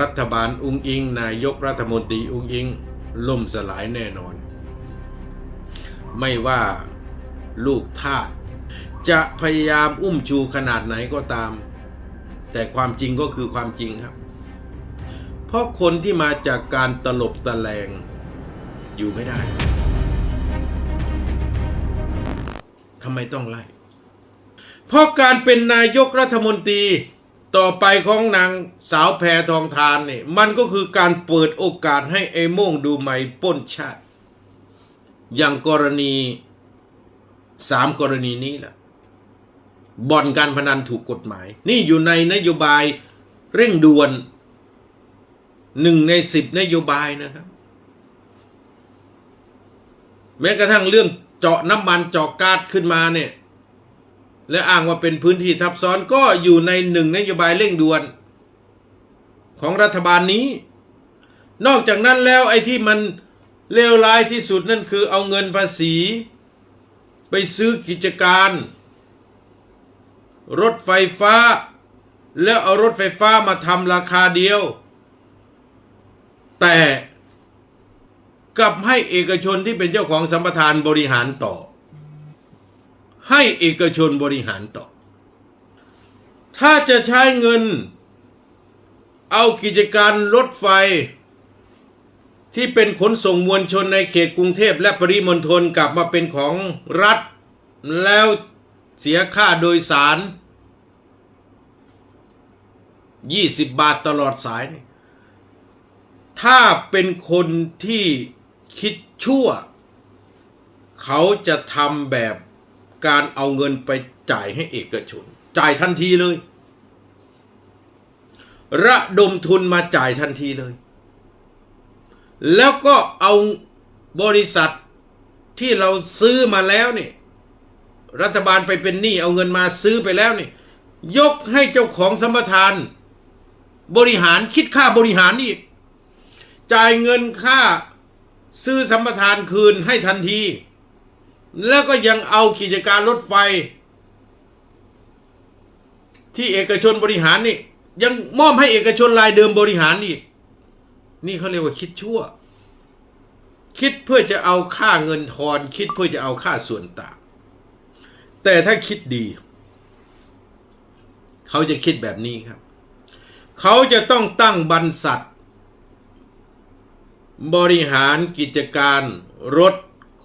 รัฐบาลอุงอิง นายกรัฐมนตรีอุงอิง ล่มสลายแน่นอน ไม่ว่าลูกทาสจะพยายามอุ้มชูขนาดไหนก็ตาม แต่ความจริงก็คือความจริงครับ เพราะคนที่มาจากการตลบตะแลงอยู่ไม่ได้ทำไมต้องไล่ เพราะการเป็นนายกรัฐมนตรี ต่อไปของนางสาวแพทองทานเนี่ยมันก็คือการเปิดโอกาสให้ไอ้โม่งดูไหมปล้นชาติ อย่างกรณีสามกรณีนี้แหละบ่อนการพนันถูกกฎหมาย นี่อยู่ในนโยบายเร่งด่วนหนึ่งในสิบนโยบายนะครับ แม้กระทั่งเรื่องเจาะน้ำมันเจาะก๊าซขึ้นมาเนี่ย และอ้างว่าเป็นพื้นที่ทับซ้อนก็อยู่ในหนึ่งนโยบายเร่งด่วน ของรัฐบาลนี้ นอกจากนั้นแล้วไอ้ที่มันเลวร้ายที่สุดนั่นคือเอาเงินภาษี ไปซื้อกิจการ รถไฟฟ้า แล้วเอารถไฟฟ้ามาทำราคาเดียว แต่กลับให้เอกชนที่เป็นเจ้าของสัมปทานบริหารต่อ ให้เอกชนบริหารต่อ ถ้าจะใช้เงิน เอากิจการรถไฟ ที่เป็นขนส่งมวลชนในเขตกรุงเทพและปริมณฑลกลับมาเป็นของรัฐ แล้วเสียค่าโดยสาร 20 บาทตลอดสาย ถ้าเป็นคนที่คิดชั่ว เขาจะทำแบบ การเอาเงินไปจ่ายให้เอกชน จ่ายทันทีเลย ระดมทุนมาจ่ายทันทีเลย แล้วก็เอาบริษัทที่เราซื้อมาแล้วนี่ รัฐบาลไปเป็นหนี้เอาเงินมาซื้อไปแล้วนี่ ยกให้เจ้าของสมปทาน บริหารคิดค่าบริหารอีกจ่ายเงินค่าซื้อสัมปทานคืนให้ทันที แล้วก็ยังเอากิจการรถไฟ ที่เอกชนบริหารนี่ ยังมอบให้เอกชนรายเดิมบริหารอีกนี่เขาเรียกว่าคิดชั่ว คิดเพื่อจะเอาค่าเงินทอน คิดเพื่อจะเอาค่าส่วนต่าง แต่ถ้าคิดดี เขาจะคิดแบบนี้ครับ เขาจะต้องตั้งบรรษัทบริหารกิจการรถ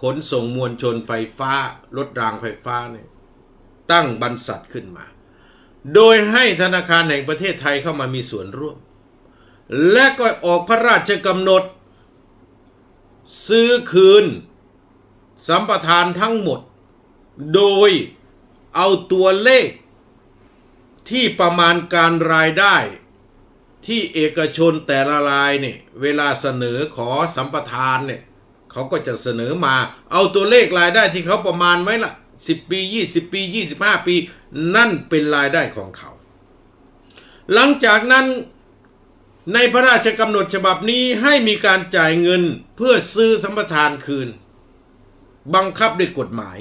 ขนส่งมวลชนไฟฟ้า รถรางไฟฟ้าเนี่ยตั้งบรรษัทขึ้นมา โดยให้ธนาคารแห่งประเทศไทยเข้ามามีส่วนร่วม และก็ออกพระราชกำหนด ซื้อคืน สัมปทานทั้งหมด โดยเอาตัวเลข ที่ประมาณการรายได้ที่เอกชนแต่ละรายเนี่ยเวลาเสนอขอสัมปทานเนี่ย เขาก็จะเสนอมาเอาตัวเลขรายได้ที่เขาประมาณไว้ละ10 ปี 20 ปี 25 ปี นั่นเป็นรายได้ของเขา หลังจากนั้นในพระราชกำหนดฉบับนี้ให้มีการจ่ายเงินเพื่อซื้อสัมปทานคืน บังคับด้วยกฎหมาย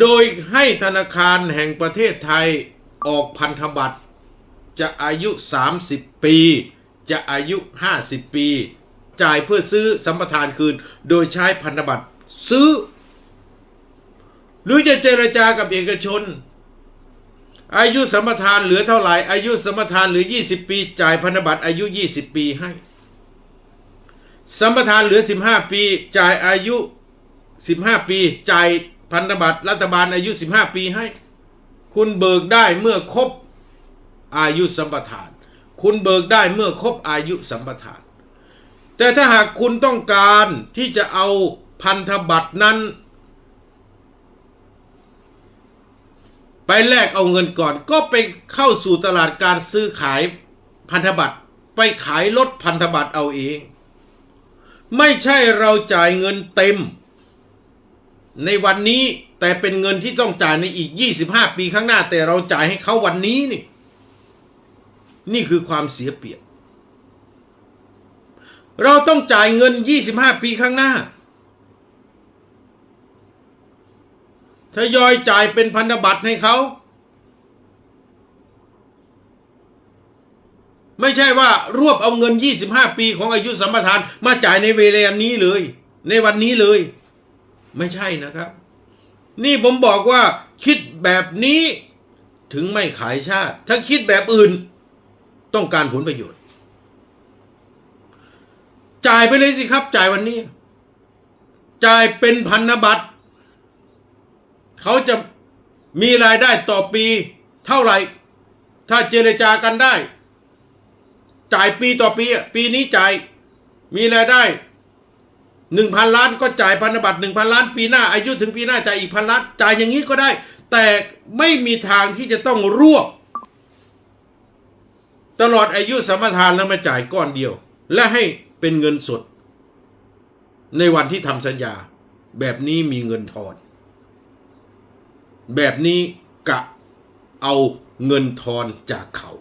โดยให้ธนาคารแห่งประเทศไทยออกพันธบัตร จะอายุ 30 ปี จะอายุ 50 ปี จ่ายเพื่อซื้อสัมปทานคืน โดยใช้พันธบัตรซื้อ หรือจะเจรจากับเอกชน อายุสัมปทานเหลือเท่าไหร่ อายุสัมปทานเหลือ 20 ปี จ่ายพันธบัตรอายุ 20 ปีให้ สัมปทานเหลือ 15 ปี จ่ายอายุ 15 ปี จ่ายพันธบัตรรัฐบาลอายุ 15 ปีให้ คุณเบิกได้เมื่อครบอายุสัมปทาน คุณเบิกได้เมื่อครบอายุสัมปทาน แต่ถ้าหากคุณต้องการที่จะเอาพันธบัตรนั้น ไปแลกเอาเงินก่อน ก็ไปเข้าสู่ตลาดการซื้อขายพันธบัตรไปขายลดพันธบัตรเอาเอง ไม่ใช่เราจ่ายเงินเต็ม ในวันนี้แต่เป็นเงินที่ต้องจ่ายในอีก 25 ปีข้างหน้า แต่เราจ่ายให้เขาวันนี้นี่ นี่คือความเสียเปรียบ เราต้องจ่ายเงิน 25 ปีข้างหน้า ทยอยจ่ายเป็นพันธบัตรให้เขา ไม่ใช่ว่ารวบเอาเงิน 25 ปีของอายุสัมปทาน มาจ่ายในเวลานี้เลย ในวันนี้เลย ไม่ใช่นะครับ นี่ผมบอกว่าคิดแบบนี้ถึงไม่ขายชาติ ถ้าคิดแบบอื่น ต้องการผลประโยชน์ จ่ายไปเลยสิครับ จ่ายวันนี้ จ่ายเป็นพันธบัตร เขาจะมีรายได้ต่อปีเท่าไหร่ ถ้าเจรจากันได้ จ่ายปีต่อปีอะปีนี้จ่าย มีรายได้หนึ่งพันล้านก็จ่ายพันธบัตรหนึ่งพันล้านปีหน้าอายุถึงปีหน้าจ่ายอีกพันล้านจ่ายอย่างนี้ก็ได้ แต่ไม่มีทางที่จะต้องรวบตลอดอายุสมปทานแล้วมาจ่ายก้อนเดียว และให้ เป็นเงินสด ในวันที่ทำสัญญา แบบนี้มีเงินทอน แบบนี้กะเอาเงินทอนจากเขา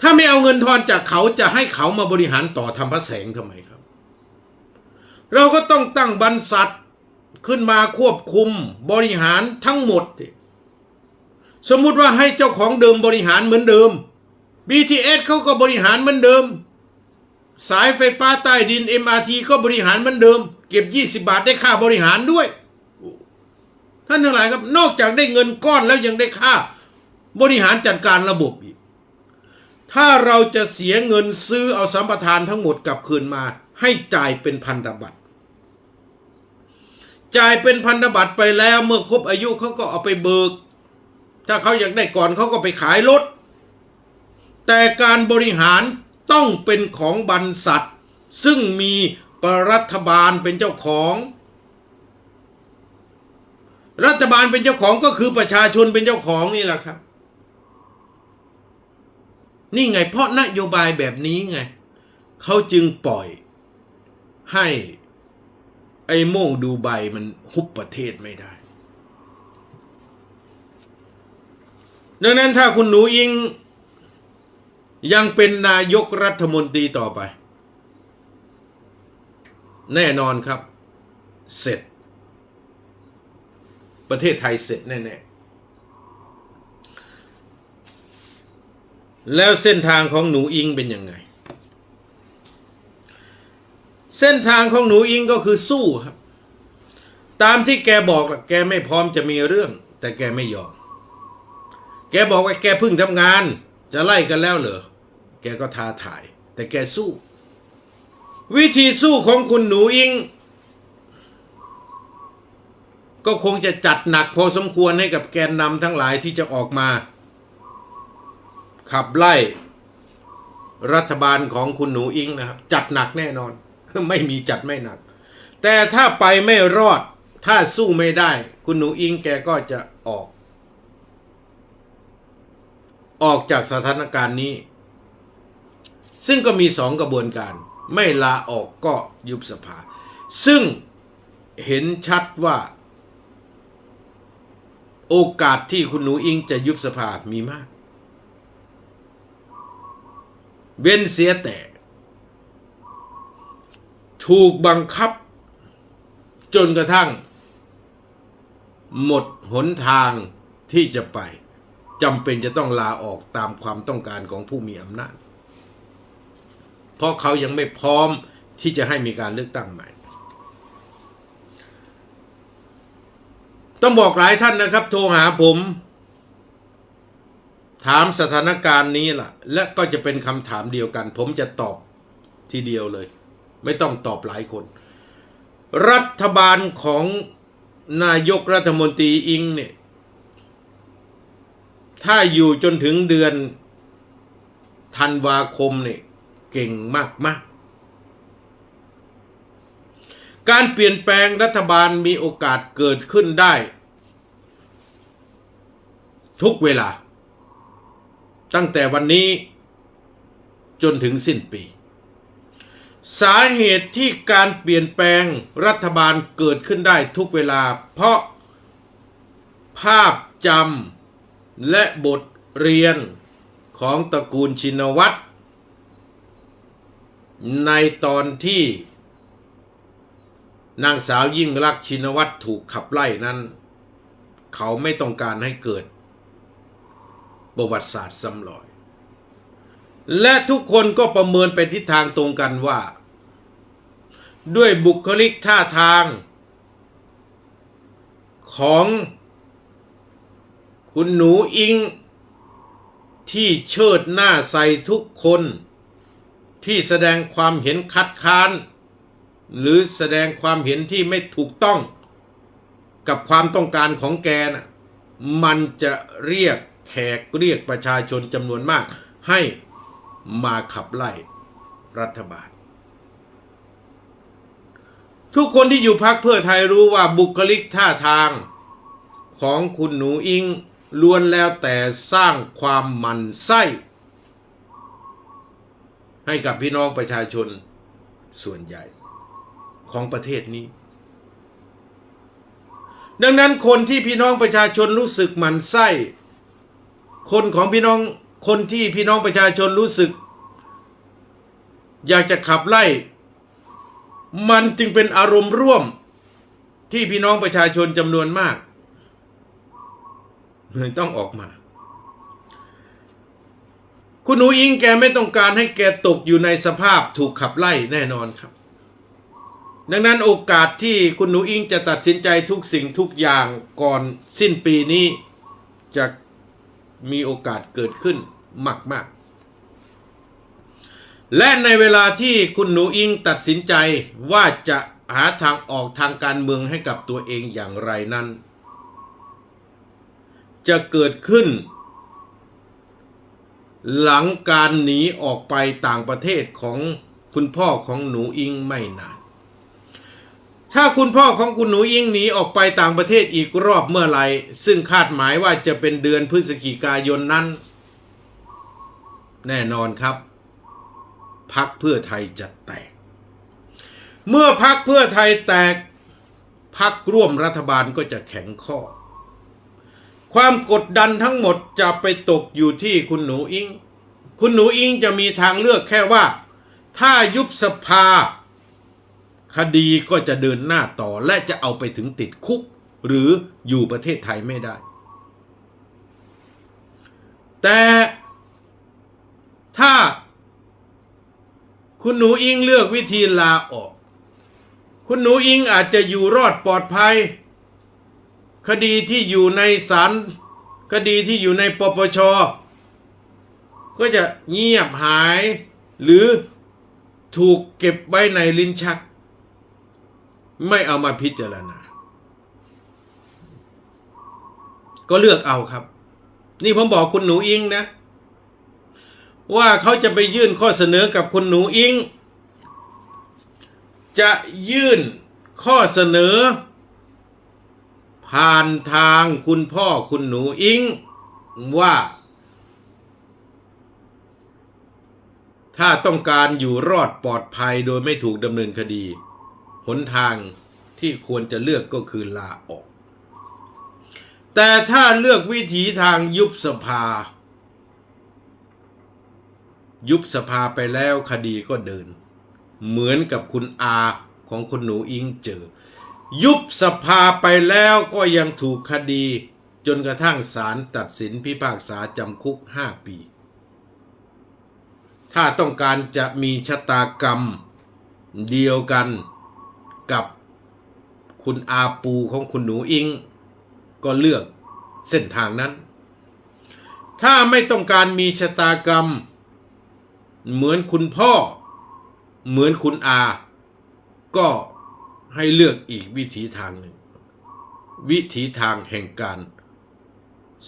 ถ้าไม่เอาเงินทอนจากเขาจะให้เขามาบริหารต่อทำพระแสงทำไมครับ เราก็ต้องตั้งบรรษัทขึ้นมาควบคุมบริหารทั้งหมดสิสมมุติว่าให้เจ้าของเดิมบริหารเหมือนเดิม BTS เขาก็บริหารเหมือนเดิม สายไฟฟ้าใต้ดิน MRT ก็บริหารเหมือนเดิม เก็บ 20 บาทได้ค่าบริหารด้วย ท่านทั้งหลายครับ นอกจากได้เงินก้อนแล้วยังได้ค่า บริหารจัดการระบบอีก ถ้าเราจะเสียเงินซื้อเอาสัมปทานทั้งหมดกลับคืนมา ให้จ่ายเป็นพันธบัตรจ่ายเป็นพันธบัตรไปแล้วเมื่อครบอายุเขาก็เอาไปเบิก ถ้าเขาอยากได้ก่อนเขาก็ไปขายรถแต่การบริหาร ต้องเป็นของบรรษัท ซึ่งมีรัฐบาลเป็นเจ้าของ รัฐบาลเป็นเจ้าของก็คือประชาชนเป็นเจ้าของนี่แหละครับ นี่ไงเพราะนโยบายแบบนี้ไงเขาจึงปล่อยให้ไอ้โม่งดูใบมันฮุบประเทศไม่ได้ ดังนั้นถ้าคุณหนูอิง ยังเป็นนายกรัฐมนตรีต่อไป แน่นอนครับ เสร็จ ประเทศไทยเสร็จแน่ๆแล้วเส้นทางของหนูอิงเป็นยังไง เส้นทางของหนูอิงก็คือสู้ครับ ตามที่แกบอกแกไม่พร้อมจะมีเรื่อง แต่แกไม่ยอม แกบอกว่าแกเพิ่งทำงานจะไล่กันแล้วเหรอ แกก็ท้าทาย แต่แกสู้ วิธีสู้ของคุณหนูอิง ก็คงจะจัดหนักพอสมควรให้กับแกนนำทั้งหลายที่จะออกมา ขับไล่ รัฐบาลของคุณหนูอิงนะครับ จัดหนักแน่นอน ไม่มีจัดไม่หนัก แต่ถ้าไปไม่รอด ถ้าสู้ไม่ได้ คุณหนูอิงแกก็จะออก ออกจากสถานการณ์นี้ ซึ่งก็มีสองกระบวนการ ไม่ลาออกก็ยุบสภา ซึ่งเห็นชัดว่า โอกาสที่คุณหนูอิงจะยุบสภามีมาก เว้นเสียแต่ ถูกบังคับ จนกระทั่ง หมดหนทางที่จะไปจำเป็นจะต้องลาออกตามความต้องการของผู้มีอำนาจ เพราะเขายังไม่พร้อมที่จะให้มีการเลือกตั้งใหม่ ต้องบอกหลายท่านนะครับ โทรหาผม ถามสถานการณ์นี้ล่ะ และก็จะเป็นคำถามเดียวกัน ผมจะตอบทีเดียวเลย ไม่ต้องตอบหลายคน รัฐบาลของนายกรัฐมนตรีอิงเนี่ย ถ้าอยู่จนถึงเดือนธันวาคมเนี่ย เก่งมากมากๆ การเปลี่ยนแปลงรัฐบาลมีโอกาสเกิดขึ้นได้ ทุกเวลา ตั้งแต่วันนี้จนถึงสิ้นปี สาเหตุที่การเปลี่ยนแปลงรัฐบาลเกิดขึ้นได้ทุกเวลา เพราะภาพจำและบทเรียนของตระกูลชินวัตร ในตอนที่ นางสาวยิ่งรักชินวัตรถูกขับไล่นั้น เขาไม่ต้องการให้เกิด ประวัติศาสตร์ซ้ำรอย และทุกคนก็ประเมินไปทิศทางตรงกันว่า ด้วยบุคลิกท่าทาง ของคุณหนูอิงที่เชิดหน้าใส่ทุกคน ที่แสดงความเห็นคัดค้าน หรือแสดงความเห็นที่ไม่ถูกต้องกับความต้องการของแกนะมันจะเรียกแขกเรียกประชาชนจำนวนมาก ให้มาขับไล่รัฐบาล ทุกคนที่อยู่พักเพื่อไทยรู้ว่าบุคลิกท่าทางของคุณหนูอิงล้วนแล้วแต่สร้างความหมันไส้ ให้กับพี่น้องประชาชนส่วนใหญ่ของประเทศนี้ ดังนั้นคนที่พี่น้องประชาชนรู้สึกหมันไส้ คนของพี่น้องคนที่พี่น้องประชาชนรู้สึก อยากจะขับไล่ มันจึงเป็นอารมณ์ร่วมที่พี่น้องประชาชนจำนวนมาก ต้องออกมา คุณหนูอิงแกไม่ต้องการให้แกตกอยู่ในสภาพถูกขับไล่แน่นอนครับ ดังนั้นโอกาสที่คุณหนูอิงจะตัดสินใจทุกสิ่งทุกอย่างก่อนสิ้นปีนี้จะมีโอกาสเกิดขึ้นมากๆ และในเวลาที่คุณหนูอิงตัดสินใจว่าจะหาทางออกทางการเมืองให้กับตัวเองอย่างไรนั้น จะเกิดขึ้น หลังการหนีออกไปต่างประเทศของคุณพ่อของหนูอิงไม่นาน ถ้าคุณพ่อของคุณหนูอิงหนีออกไปต่างประเทศอีกรอบเมื่อไหร่ ซึ่งคาดหมายว่าจะเป็นเดือนพฤศจิกายนนั้น แน่นอนครับพักเพื่อไทยจะแตก เมื่อพักเพื่อไทยแตกพักร่วมรัฐบาลก็จะแข็งข้อ ความกดดันทั้งหมดจะไปตกอยู่ที่คุณหนูอิง คุณหนูอิงจะมีทางเลือกแค่ว่า ถ้ายุบสภา คดีก็จะเดินหน้าต่อและจะเอาไปถึงติดคุก หรืออยู่ประเทศไทยไม่ได้ แต่ถ้าคุณหนูอิงเลือกวิธีลาออก คุณหนูอิงอาจจะอยู่รอดปลอดภัย คดีที่อยู่ในศาลคดีที่อยู่ในปปช ก็จะเงียบหาย หรือถูกเก็บไว้ในลิ้นชัก ไม่เอามาพิจารณา ก็เลือกเอาครับ นี่ผมบอกคุณหนูอิงนะ ว่าเขาจะไปยื่นข้อเสนอกับคุณหนูอิง จะยื่นข้อเสนอ ผ่านทางคุณพ่อคุณหนูอิงว่า ถ้าต้องการอยู่รอดปลอดภัยโดยไม่ถูกดำเนินคดี หนทางที่ควรจะเลือกก็คือลาออก แต่ถ้าเลือกวิถีทางยุบสภา ยุบสภาไปแล้วคดีก็เดิน เหมือนกับคุณอาของคุณหนูอิงเจอ ยุบสภาไปแล้วก็ยังถูกคดี จนกระทั่งศาลตัดสินพิพากษาจำคุกห้าปี ถ้าต้องการจะมีชะตากรรมเดียวกันกับคุณอาปูของคุณหนูอิง ก็เลือกเส้นทางนั้น ถ้าไม่ต้องการมีชะตากรรม เหมือนคุณพ่อ เหมือนคุณอา ก็ ให้เลือกอีกวิถีทางหนึ่ง วิถีทางแห่งการ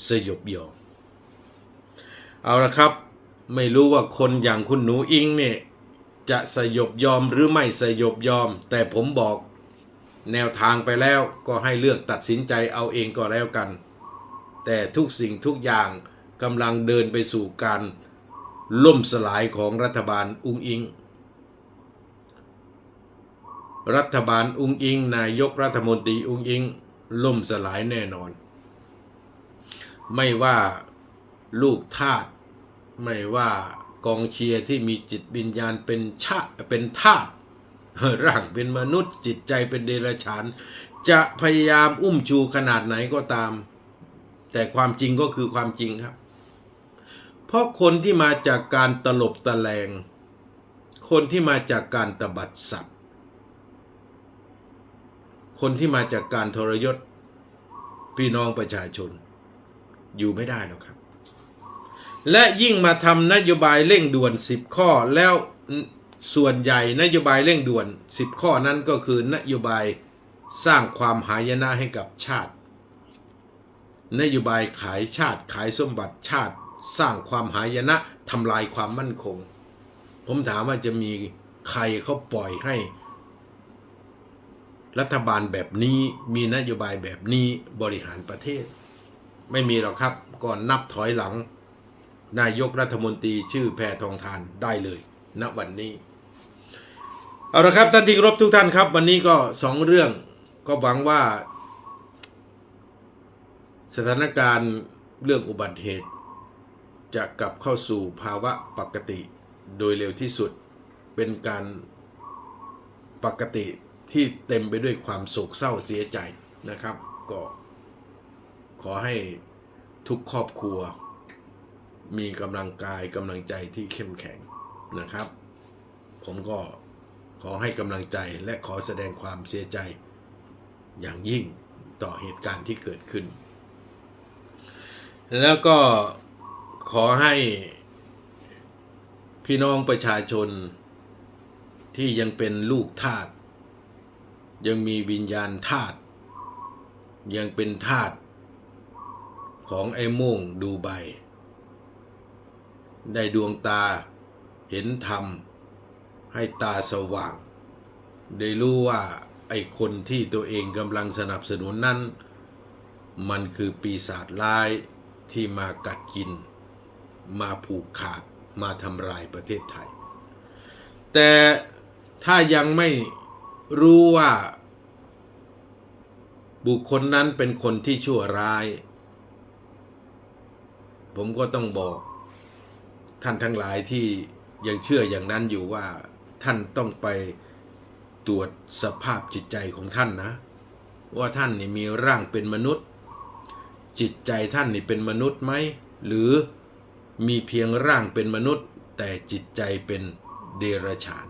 สยบยอมเอาละครับ ไม่รู้ว่าคนอย่างคุณหนูอิงเนี่ยจะสยบยอมหรือไม่สยบยอม แต่ผมบอกแนวทางไปแล้วก็ให้เลือกตัดสินใจเอาเองก็แล้วกัน แต่ทุกสิ่งทุกอย่างกำลังเดินไปสู่การล่มสลายของรัฐบาลอุงอิง รัฐบาลอุงอิง นายกรัฐมนตรีอุงอิง ล่มสลายแน่นอน ไม่ว่าลูกทาสไม่ว่ากองเชียร์ที่มีจิตวิญญาณเป็นชาเป็นทาสร่างเป็นมนุษย์จิตใจเป็นเดรัจฉาน จะพยายามอุ้มชูขนาดไหนก็ตาม แต่ความจริงก็คือความจริงครับ เพราะคนที่มาจากการตลบตะแลง คนที่มาจากการตบัดสัตว คนที่มาจากการทรยศ พี่น้องประชาชน อยู่ไม่ได้หรอกครับ และยิ่งมาทำนโยบายเร่งด่วน 10 ข้อแล้วส่วนใหญ่นโยบายเร่งด่วน 10 ข้อนั้นก็คือนโยบายสร้างความหายนะให้กับชาติ นโยบายขายชาติขายสมบัติชาติ สร้างความหายนะทำลายความมั่นคง ผมถามว่าจะมีใครเขาปล่อยให้ รัฐบาลแบบนี้มีนโยบายแบบนี้บริหารประเทศ ไม่มีหรอกครับก่อนนับถอยหลัง นายกรัฐมนตรีชื่อแพทองทานได้เลยณวันนี้ เอาละครับท่านที่รบทุกท่านครับ วันนี้ก็สองเรื่องก็หวังว่า สถานการณ์เรื่องอุบัติเหตุ จะกลับเข้าสู่ภาวะปกติโดยเร็วที่สุดเป็นการปกติ ที่เต็มไปด้วยความโศกเศร้าเสียใจนะครับ ก็ขอให้ทุกครอบครัว มีกำลังกายกำลังใจที่เข้มแข็งนะครับ ผมก็ขอให้กำลังใจและขอแสดงความเสียใจอย่างยิ่งต่อเหตุการณ์ที่เกิดขึ้น แล้วก็ขอให้พี่น้องประชาชนที่ยังเป็นลูกทาส ยังมีวิญญาณทาสยังเป็นทาสของไอ้ม่งดูไบได้ดวงตาเห็นธรรม ให้ตาสว่าง ได้รู้ว่าไอ้คนที่ตัวเองกำลังสนับสนุนนั้น มันคือปีศาจร้ายที่มากัดกิน มาผูกขาดมาทำลายประเทศไทย แต่ถ้ายังไม่ รู้ว่า บุคคลนั้นเป็นคนที่ชั่วร้าย ผมก็ต้องบอกท่านทั้งหลายที่ยังเชื่ออย่างนั้นอยู่ว่า ท่านต้องไปตรวจสภาพจิตใจของท่านนะ ว่าท่านนี่มีร่างเป็นมนุษย์ จิตใจท่านนี่เป็นมนุษย์ไหม หรือมีเพียงร่างเป็นมนุษย์ แต่จิตใจเป็นเดรัจฉาน